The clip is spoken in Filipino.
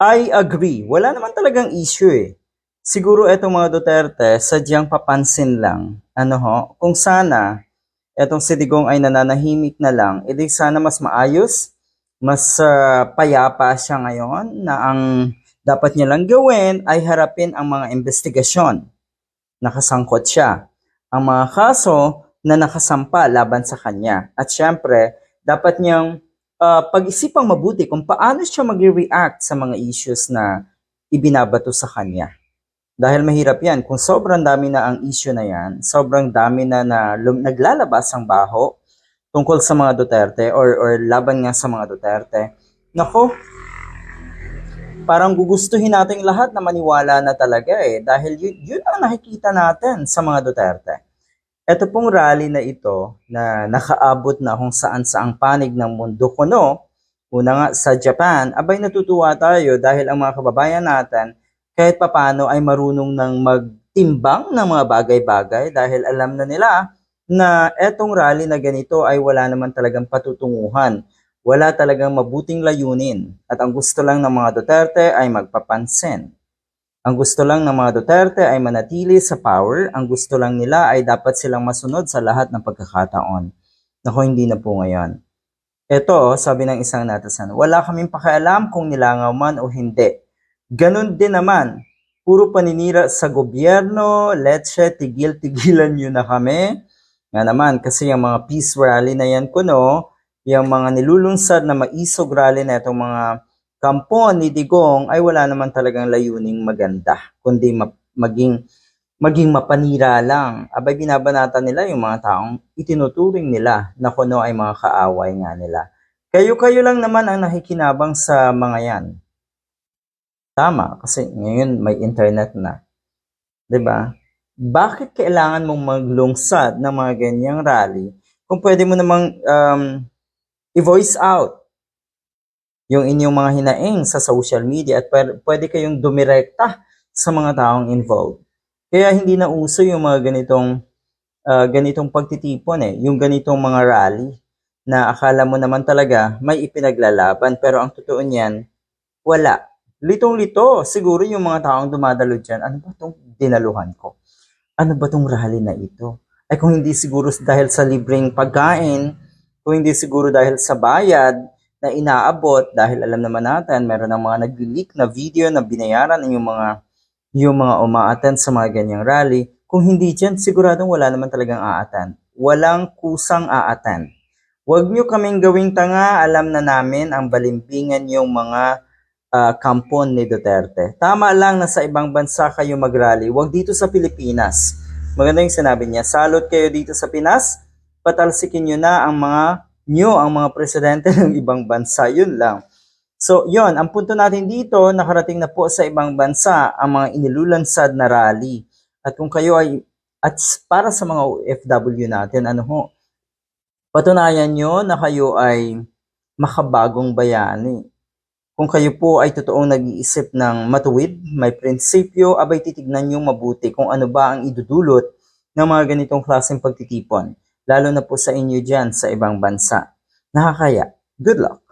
I agree. Wala naman talagang issue eh. Siguro etong mga Duterte, sadyang papansin lang. Ano ho, kung sana etong si Digong ay nananahimik na lang, edi sana mas maayos, mas ah, payapa siya ngayon na ang dapat niya lang gawin ay harapin ang mga investigasyon. Nakasangkot siya. Ang mga kaso na nakasampa laban sa kanya. At syempre, dapat niyang ah, pag-isipang mabuti kung paano siya mag-react sa mga issues na ibinabato sa kanya. Dahil mahirap yan. Kung sobrang dami na ang issue na yan, sobrang dami na, na lum- naglalabas ang baho tungkol sa mga Duterte or, or laban nga sa mga Duterte, nako, parang gugustuhin nating lahat na maniwala na talaga eh. Dahil yun, yun ang nakikita natin sa mga Duterte. Ito pong rally na ito na nakaabot na kung saan saang panig ng mundo kuno, una nga sa Japan, abay natutuwa tayo dahil ang mga kababayan natin kahit papano ay marunong ng magtimbang ng mga bagay-bagay dahil alam na nila na etong rally na ganito ay wala naman talagang patutunguhan. Wala talagang mabuting layunin. At ang gusto lang ng mga Duterte ay magpapansin. Ang gusto lang ng mga Duterte ay manatili sa power. Ang gusto lang nila ay dapat silang masunod sa lahat ng pagkakataon. Nako, hindi na po ngayon. Ito, sabi ng isang natasan, wala kaming pakialam kung nilangaw man o hindi. Ganon din naman, puro paninira sa gobyerno, let's tigil-tigilan nyo na kami. Nga naman, kasi yung mga peace rally na yan kuno, yung mga nilulunsad na maisog rally na itong mga kampon ni Digong ay wala naman talagang layuning maganda, kundi ma- maging maging mapanira lang. Abay binabanata nila yung mga taong itinuturing nila na kuno ay mga kaaway nga nila. Kayo-kayo lang naman ang nakikinabang sa mga yan. Tama, kasi ngayon may internet na. 'Di ba? Bakit kailangan mong maglungsad ng mga ganyang rally kung pwede mo namang um, i-voice out yung inyong mga hinaing sa social media at pwede, kayong dumirekta sa mga taong involved. Kaya hindi na uso yung mga ganitong ah, ganitong pagtitipon eh, yung ganitong mga rally na akala mo naman talaga may ipinaglalaban pero ang totoo niyan, wala. Litong-lito, siguro yung mga taong dumadalo dyan, ano ba itong dinaluhan ko? Ano ba itong rally na ito? Ay kung hindi siguro dahil sa libreng pagkain, kung hindi siguro dahil sa bayad na inaabot, dahil alam naman natin, meron ng mga nag-leak na video na binayaran yung mga yung mga umaattend sa mga ganyang rally. Kung hindi dyan, siguradong wala naman talagang aatan. Walang kusang aatan. Huwag nyo kaming gawing tanga, alam na namin ang balimbingan yung mga ah, kampon ni Duterte. Tama lang na sa ibang bansa kayo mag-rally, huwag dito sa Pilipinas. Maganda yung sinabi niya, salot kayo dito sa Pinas, patalsikin nyo na ang mga nyo, ang mga presidente ng ibang bansa. Yun lang. So, yon ang punto natin dito, nakarating na po sa ibang bansa ang mga inilulansad na rally. At kung kayo ay, at para sa mga OFW natin, ano ho, patunayan nyo na kayo ay makabagong bayani. Kung kayo po ay totoong nag-iisip ng matuwid, may prinsipyo, abay titignan nyo mabuti kung ano ba ang idudulot ng mga ganitong klaseng pagtitipon, lalo na po sa inyo dyan sa ibang bansa. Nakakaya. Good luck!